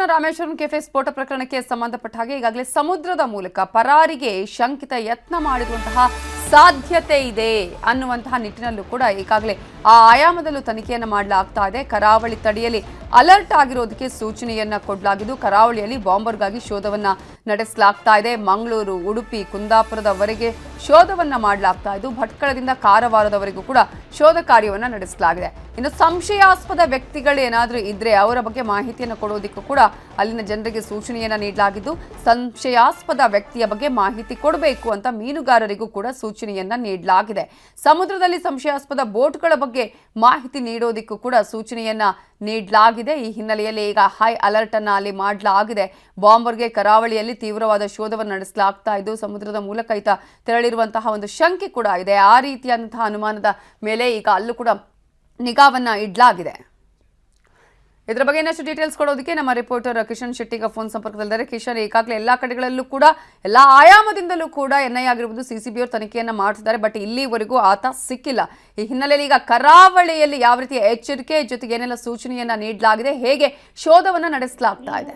ಬೆಂಗಳೂರಿನ ರಾಮೇಶ್ವರಂ ಕೆಫೆ ಸ್ಫೋಟ ಪ್ರಕರಣಕ್ಕೆ ಸಂಬಂಧಪಟ್ಟ ಹಾಗೆ ಈಗಾಗಲೇ ಸಮುದ್ರದ ಮೂಲಕ ಪರಾರಿಗೆ ಶಂಕಿತ ಯತ್ನ ಮಾಡಿರುವಂತಹ ಸಾಧ್ಯತೆ ಇದೆ ಅನ್ನುವಂತಹ ನಿಟ್ಟಿನಲ್ಲೂ ಕೂಡ ಈಗಾಗಲೇ ಆ ಆಯಾಮದಲ್ಲೂ ತನಿಖೆಯನ್ನು ಮಾಡಲಾಗ್ತಾ ಇದೆ. ಕರಾವಳಿ ತಡೆಯಲ್ಲಿ ಅಲರ್ಟ್ ಆಗಿರೋದಕ್ಕೆ ಸೂಚನೆಯನ್ನ ಕೊಡಲಾಗಿದ್ದು, ಕರಾವಳಿಯಲ್ಲಿ ಬಾಂಬರ್ಗಾಗಿ ಶೋಧವನ್ನ ನಡೆಸಲಾಗ್ತಾ ಇದೆ. ಮಂಗಳೂರು, ಉಡುಪಿ, ಕುಂದಾಪುರದವರೆಗೆ ಶೋಧವನ್ನ ಮಾಡಲಾಗ್ತಾ ಇದ್ದು, ಭಟ್ಕಳದಿಂದ ಕಾರವಾರದವರೆಗೂ ಕೂಡ ಶೋಧ ಕಾರ್ಯವನ್ನ ನಡೆಸಲಾಗಿದೆ. ಇನ್ನು ಸಂಶಯಾಸ್ಪದ ವ್ಯಕ್ತಿಗಳು ಏನಾದರೂ ಇದ್ರೆ ಅವರ ಬಗ್ಗೆ ಮಾಹಿತಿಯನ್ನು ಕೊಡೋದಕ್ಕೂ ಕೂಡ ಅಲ್ಲಿನ ಜನರಿಗೆ ಸೂಚನೆಯನ್ನು ನೀಡಲಾಗಿದ್ದು, ಸಂಶಯಾಸ್ಪದ ವ್ಯಕ್ತಿಯ ಬಗ್ಗೆ ಮಾಹಿತಿ ಕೊಡಬೇಕು ಅಂತ ಮೀನುಗಾರರಿಗೂ ಕೂಡ ಸೂಚನೆಯನ್ನ ನೀಡಲಾಗಿದೆ. ಸಮುದ್ರದಲ್ಲಿ ಸಂಶಯಾಸ್ಪದ ಬೋಟ್ಗಳ ಬಗ್ಗೆ ಮಾಹಿತಿ ನೀಡೋದಿಕ್ಕೂ ಕೂಡ ಸೂಚನೆಯನ್ನ ನೀಡಲಾಗಿದೆ. ಈ ಹಿನ್ನೆಲೆಯಲ್ಲಿ ಈಗ ಹೈ ಅಲರ್ಟ್ ಅನ್ನ ಅಲ್ಲಿ ಮಾಡಲಾಗಿದೆ. ಬಾಂಬರ್ಗೆ ಕರಾವಳಿಯಲ್ಲಿ ತೀವ್ರವಾದ ಶೋಧವನ್ನು ನಡೆಸಲಾಗ್ತಾ ಇದ್ದು, ಸಮುದ್ರದ ಮೂಲಕ ಈತ ತೆರಳಿರುವಂತಹ ಒಂದು ಶಂಕೆ ಕೂಡ ಇದೆ. ಆ ರೀತಿಯಾದಂತಹ ಅನುಮಾನದ ಮೇಲೆ ಈಗ ಅಲ್ಲೂ ಕೂಡ ನಿಗಾವನ್ನ ಇಡಲಾಗಿದೆ. ಇದರ ಬಗ್ಗೆ ಇನ್ನಷ್ಟು ಡೀಟೇಲ್ಸ್ ಕೊಡೋದಕ್ಕೆ ನಮ್ಮ ರಿಪೋರ್ಟರ್ ಕಿಶನ್ ಶೆಟ್ಟಿಗ ಫೋನ್ ಸಂಪರ್ಕದಲ್ಲಿದ್ದಾರೆ. ಕಿಶನ್ ಈಗಾಗಲೇ ಎಲ್ಲ ಕಡೆಗಳಲ್ಲೂ ಕೂಡ, ಎಲ್ಲ ಆಯಾಮದಿಂದಲೂ ಕೂಡ ಎನ್ಐ ಆಗಿರ್ಬೋದು ಸಿ ಸಿ ಅವರು ತನಿಖೆಯನ್ನು ಮಾಡ್ತಿದ್ದಾರೆ. ಬಟ್ ಇಲ್ಲಿವರೆಗೂ ಆತ ಸಿಕ್ಕಿಲ್ಲ. ಈ ಹಿನ್ನೆಲೆಯಲ್ಲಿ ಈಗ ಕರಾವಳಿಯಲ್ಲಿ ಯಾವ ರೀತಿಯ ಎಚ್ಚರಿಕೆ ಜೊತೆಗೆ ಏನೆಲ್ಲ ಸೂಚನೆಯನ್ನ ನೀಡಲಾಗಿದೆ, ಹೇಗೆ ಶೋಧವನ್ನ ನಡೆಸಲಾಗ್ತಾ ಇದೆ?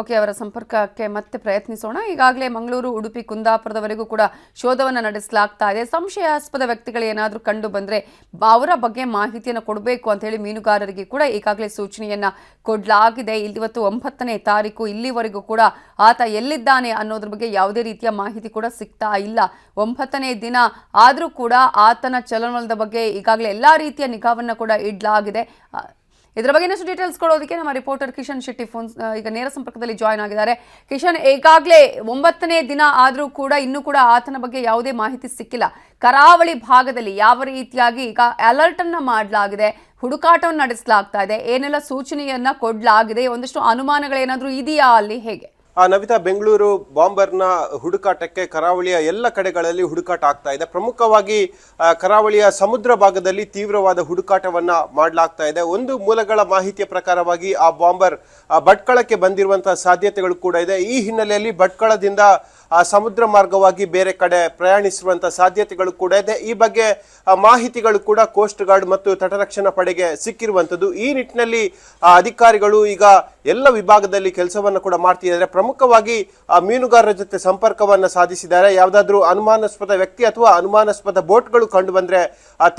ಓಕೆ, ಅವರ ಸಂಪರ್ಕಕ್ಕೆ ಮತ್ತೆ ಪ್ರಯತ್ನಿಸೋಣ. ಈಗಾಗಲೇ ಮಂಗಳೂರು, ಉಡುಪಿ, ಕುಂದಾಪುರದವರೆಗೂ ಕೂಡ ಶೋಧವನ್ನು ನಡೆಸಲಾಗ್ತಾ ಇದೆ. ಸಂಶಯಾಸ್ಪದ ವ್ಯಕ್ತಿಗಳು ಏನಾದರೂ ಕಂಡು ಬಂದರೆ ಅವರ ಬಗ್ಗೆ ಮಾಹಿತಿಯನ್ನು ಕೊಡಬೇಕು ಅಂತ ಹೇಳಿ ಮೀನುಗಾರರಿಗೆ ಕೂಡ ಈಗಾಗಲೇ ಸೂಚನೆಯನ್ನು ಕೊಡಲಾಗಿದೆ. ಇವತ್ತು ಒಂಬತ್ತನೇ ತಾರೀಕು, ಇಲ್ಲಿವರೆಗೂ ಕೂಡ ಆತ ಎಲ್ಲಿದ್ದಾನೆ ಅನ್ನೋದ್ರ ಬಗ್ಗೆ ಯಾವುದೇ ರೀತಿಯ ಮಾಹಿತಿ ಕೂಡ ಸಿಗ್ತಾ ಇಲ್ಲ. ಒಂಬತ್ತನೇ ದಿನ ಆದರೂ ಕೂಡ ಆತನ ಚಲನವಲನದ ಬಗ್ಗೆ ಈಗಾಗಲೇ ಎಲ್ಲ ರೀತಿಯ ನಿಗಾವನ್ನು ಕೂಡ ಇಡಲಾಗಿದೆ. ಇದರ ಬಗ್ಗೆ ಇನ್ನಷ್ಟು ಡೀಟೇಲ್ಸ್ ಕೊಡೋದಕ್ಕೆ ನಮ್ಮ ರಿಪೋರ್ಟರ್ ಕಿಶನ್ ಶೆಟ್ಟಿ ಫೋನ್ ಈಗ ನೇರ ಸಂಪರ್ಕದಲ್ಲಿ ಜಾಯ್ನ್ ಆಗಿದ್ದಾರೆ. ಕಿಶನ್, ಈಗಾಗಲೇ ಒಂಬತ್ತನೇ ದಿನ ಆದರೂ ಕೂಡ ಇನ್ನೂ ಕೂಡ ಆತನ ಬಗ್ಗೆ ಯಾವುದೇ ಮಾಹಿತಿ ಸಿಕ್ಕಿಲ್ಲ. ಕರಾವಳಿ ಭಾಗದಲ್ಲಿ ಯಾವ ರೀತಿಯಾಗಿ ಈಗ ಅಲರ್ಟ್ ಅನ್ನ ಮಾಡಲಾಗಿದೆ, ಹುಡುಕಾಟವನ್ನು ನಡೆಸಲಾಗ್ತಾ ಇದೆ, ಏನೆಲ್ಲ ಸೂಚನೆಯನ್ನ ಕೊಡಲಾಗಿದೆ, ಒಂದಷ್ಟು ಅನುಮಾನಗಳೇನಾದರೂ ಇದೆಯಾ ಅಲ್ಲಿ ಹೇಗೆ? ಆ ನವಿತಾ ಬೆಂಗಳೂರು ಬಾಂಬರ್ನ ಹುಡುಕಾಟಕ್ಕೆ ಕರಾವಳಿಯ ಎಲ್ಲ ಕಡೆಗಳಲ್ಲಿ ಹುಡುಕಾಟ ಆಗ್ತಾ ಇದೆ. ಪ್ರಮುಖವಾಗಿ ಕರಾವಳಿಯ ಸಮುದ್ರ ಭಾಗದಲ್ಲಿ ತೀವ್ರವಾದ ಹುಡುಕಾಟವನ್ನ ಮಾಡಲಾಗ್ತಾ ಇದೆ. ಒಂದು ಮೂಲಗಳ ಮಾಹಿತಿಯ ಪ್ರಕಾರವಾಗಿ ಆ ಬಾಂಬರ್ ಭಟ್ಕಳಕ್ಕೆ ಬಂದಿರುವಂತಹ ಸಾಧ್ಯತೆಗಳು ಕೂಡ ಇದೆ. ಈ ಹಿನ್ನೆಲೆಯಲ್ಲಿ ಭಟ್ಕಳದಿಂದ ಸಮುದ್ರ ಮಾರ್ಗವಾಗಿ ಬೇರೆ ಕಡೆ ಪ್ರಯಾಣಿಸುವಂತ ಸಾಧ್ಯತೆಗಳು ಕೂಡ ಇದೆ. ಈ ಬಗ್ಗೆ ಮಾಹಿತಿಗಳು ಕೂಡ ಕೋಸ್ಟ್ ಗಾರ್ಡ್ ಮತ್ತು ತಟರಕ್ಷಣಾ ಪಡೆಗೆ ಸಿಕ್ಕಿರುವಂತದ್ದು ಈ ನಿಟ್ಟಿನಲ್ಲಿ ಅಧಿಕಾರಿಗಳು ಈಗ ಎಲ್ಲ ವಿಭಾಗದಲ್ಲಿ ಕೆಲಸವನ್ನು ಕೂಡ ಮಾಡ್ತಿದ್ದಾರೆ. ಪ್ರಮುಖವಾಗಿ ಮೀನುಗಾರರ ಜೊತೆ ಸಂಪರ್ಕವನ್ನು ಸಾಧಿಸಿದ್ದಾರೆ. ಯಾವುದಾದ್ರೂ ಅನುಮಾನಾಸ್ಪದ ವ್ಯಕ್ತಿ ಅಥವಾ ಅನುಮಾನಾಸ್ಪದ ಬೋಟ್ಗಳು ಕಂಡು ಬಂದ್ರೆ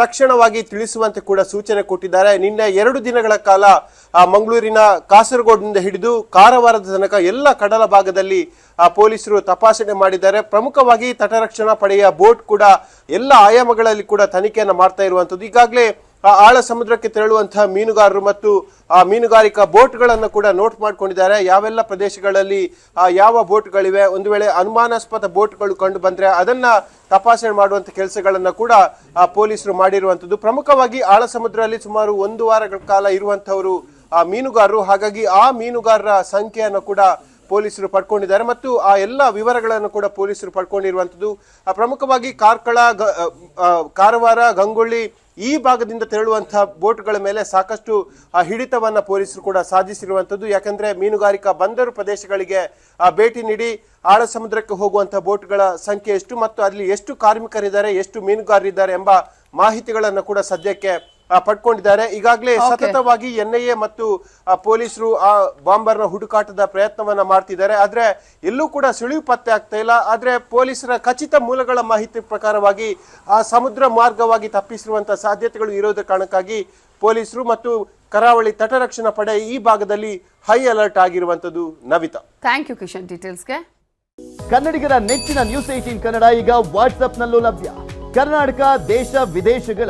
ತಕ್ಷಣವಾಗಿ ತಿಳಿಸುವಂತೆ ಕೂಡ ಸೂಚನೆ ಕೊಟ್ಟಿದ್ದಾರೆ. ನಿನ್ನೆ ಎರಡು ದಿನಗಳ ಕಾಲ ಮಂಗಳೂರಿನ ಕಾಸರಗೋಡಿನಿಂದ ಹಿಡಿದು ಕಾರವಾರದ ತನಕ ಎಲ್ಲ ಕಡಲ ಭಾಗದಲ್ಲಿ ಪೊಲೀಸರು ತಪಾಸಣೆ ಮಾಡಿದ್ದಾರೆ. ಪ್ರಮುಖವಾಗಿ ತಟರಕ್ಷಣಾ ಪಡೆಯ ಬೋಟ್ ಕೂಡ ಎಲ್ಲ ಆಯಾಮಗಳಲ್ಲಿ ಕೂಡ ತನಿಖೆಯನ್ನು ಮಾಡ್ತಾ ಇರುವಂತದ್ದು ಈಗಾಗಲೇ ಆ ಆಳ ಸಮುದ್ರಕ್ಕೆ ತೆರಳುವಂತಹ ಮೀನುಗಾರರು ಮತ್ತು ಆ ಮೀನುಗಾರಿಕಾ ಬೋಟ್ಗಳನ್ನು ಕೂಡ ನೋಟ್ ಮಾಡ್ಕೊಂಡಿದ್ದಾರೆ. ಯಾವೆಲ್ಲ ಪ್ರದೇಶಗಳಲ್ಲಿ ಆ, ಯಾವ ಬೋಟ್ಗಳಿವೆ ಒಂದು ವೇಳೆ ಅನುಮಾನಾಸ್ಪದ ಬೋಟ್ಗಳು ಕಂಡು ಬಂದರೆ ಅದನ್ನು ತಪಾಸಣೆ ಮಾಡುವಂಥ ಕೆಲಸಗಳನ್ನು ಕೂಡ ಆ, ಪೊಲೀಸರು ಮಾಡಿರುವಂಥದ್ದು. ಪ್ರಮುಖವಾಗಿ ಆಳ ಸಮುದ್ರದಲ್ಲಿ ಸುಮಾರು ಒಂದು ವಾರಗಳ ಕಾಲ ಇರುವಂಥವರು ಆ ಮೀನುಗಾರರು. ಹಾಗಾಗಿ ಆ ಮೀನುಗಾರರ ಸಂಖ್ಯೆಯನ್ನು ಕೂಡ ಪೊಲೀಸರು ಪಡ್ಕೊಂಡಿದ್ದಾರೆ ಮತ್ತು ಆ ಎಲ್ಲ ವಿವರಗಳನ್ನು ಕೂಡ ಪೊಲೀಸರು ಪಡ್ಕೊಂಡಿರುವಂಥದ್ದು. ಪ್ರಮುಖವಾಗಿ ಕಾರ್ಕಳ ಕಾರವಾರ, ಗಂಗೊಳ್ಳಿ ಈ ಭಾಗದಿಂದ ತೆರಳುವಂತಹ ಬೋಟ್ಗಳ ಮೇಲೆ ಸಾಕಷ್ಟು ಹಿಡಿತವನ್ನು ಪೊಲೀಸರು ಕೂಡ ಸಾಧಿಸಿರುವಂಥದ್ದು. ಯಾಕಂದ್ರೆ ಮೀನುಗಾರಿಕಾ ಬಂದರು ಪ್ರದೇಶಗಳಿಗೆ ಭೇಟಿ ನೀಡಿ ಆಳ ಸಮುದ್ರಕ್ಕೆ ಹೋಗುವಂತಹ ಬೋಟ್ಗಳ ಸಂಖ್ಯೆ ಎಷ್ಟು ಮತ್ತು ಅಲ್ಲಿ ಎಷ್ಟು ಕಾರ್ಮಿಕರಿದ್ದಾರೆ, ಎಷ್ಟು ಮೀನುಗಾರರಿದ್ದಾರೆ ಎಂಬ ಮಾಹಿತಿಗಳನ್ನು ಕೂಡ ಸದ್ಯಕ್ಕೆ ಪಡ್ಕೊಂಡಿದ್ದಾರೆ. ಈಗಾಗಲೇ ಸತತವಾಗಿ ಎನ್ಐಎ ಮತ್ತು ಪೊಲೀಸರು ಆ ಬಾಂಬರ್ನ ಹುಡುಕಾಟದ ಪ್ರಯತ್ನವನ್ನ ಮಾಡ್ತಿದ್ದಾರೆ. ಆದ್ರೆ ಎಲ್ಲೂ ಕೂಡ ಸುಳಿವು ಪತ್ತೆ ಆಗ್ತಾ ಇಲ್ಲ. ಆದ್ರೆ ಪೊಲೀಸರ ಖಚಿತ ಮೂಲಗಳ ಮಾಹಿತಿ ಪ್ರಕಾರವಾಗಿ ಆ ಸಮುದ್ರ ಮಾರ್ಗವಾಗಿ ತಪ್ಪಿಸಿರುವಂತಹ ಸಾಧ್ಯತೆಗಳು ಇರೋದ ಕಾರಣಕ್ಕಾಗಿ ಪೊಲೀಸರು ಮತ್ತು ಕರಾವಳಿ ತಟರಕ್ಷಣಾ ಪಡೆ ಈ ಭಾಗದಲ್ಲಿ ಹೈ ಅಲರ್ಟ್ ಆಗಿರುವಂತದ್ದು ನವಿತಾ. ಥ್ಯಾಂಕ್ ಯು ಕಿಶನ್ ಡೀಟೇಲ್ಸ್ಗೆ ಕನ್ನಡಿಗರ ನೆಚ್ಚಿನ ನ್ಯೂಸ್ ಏಟೀನ್ ಕನ್ನಡ ಈಗ ವಾಟ್ಸ್ಆಪ್ನಲ್ಲೂ ಲಭ್ಯ. ಕರ್ನಾಟಕ ದೇಶ ವಿದೇಶಗಳ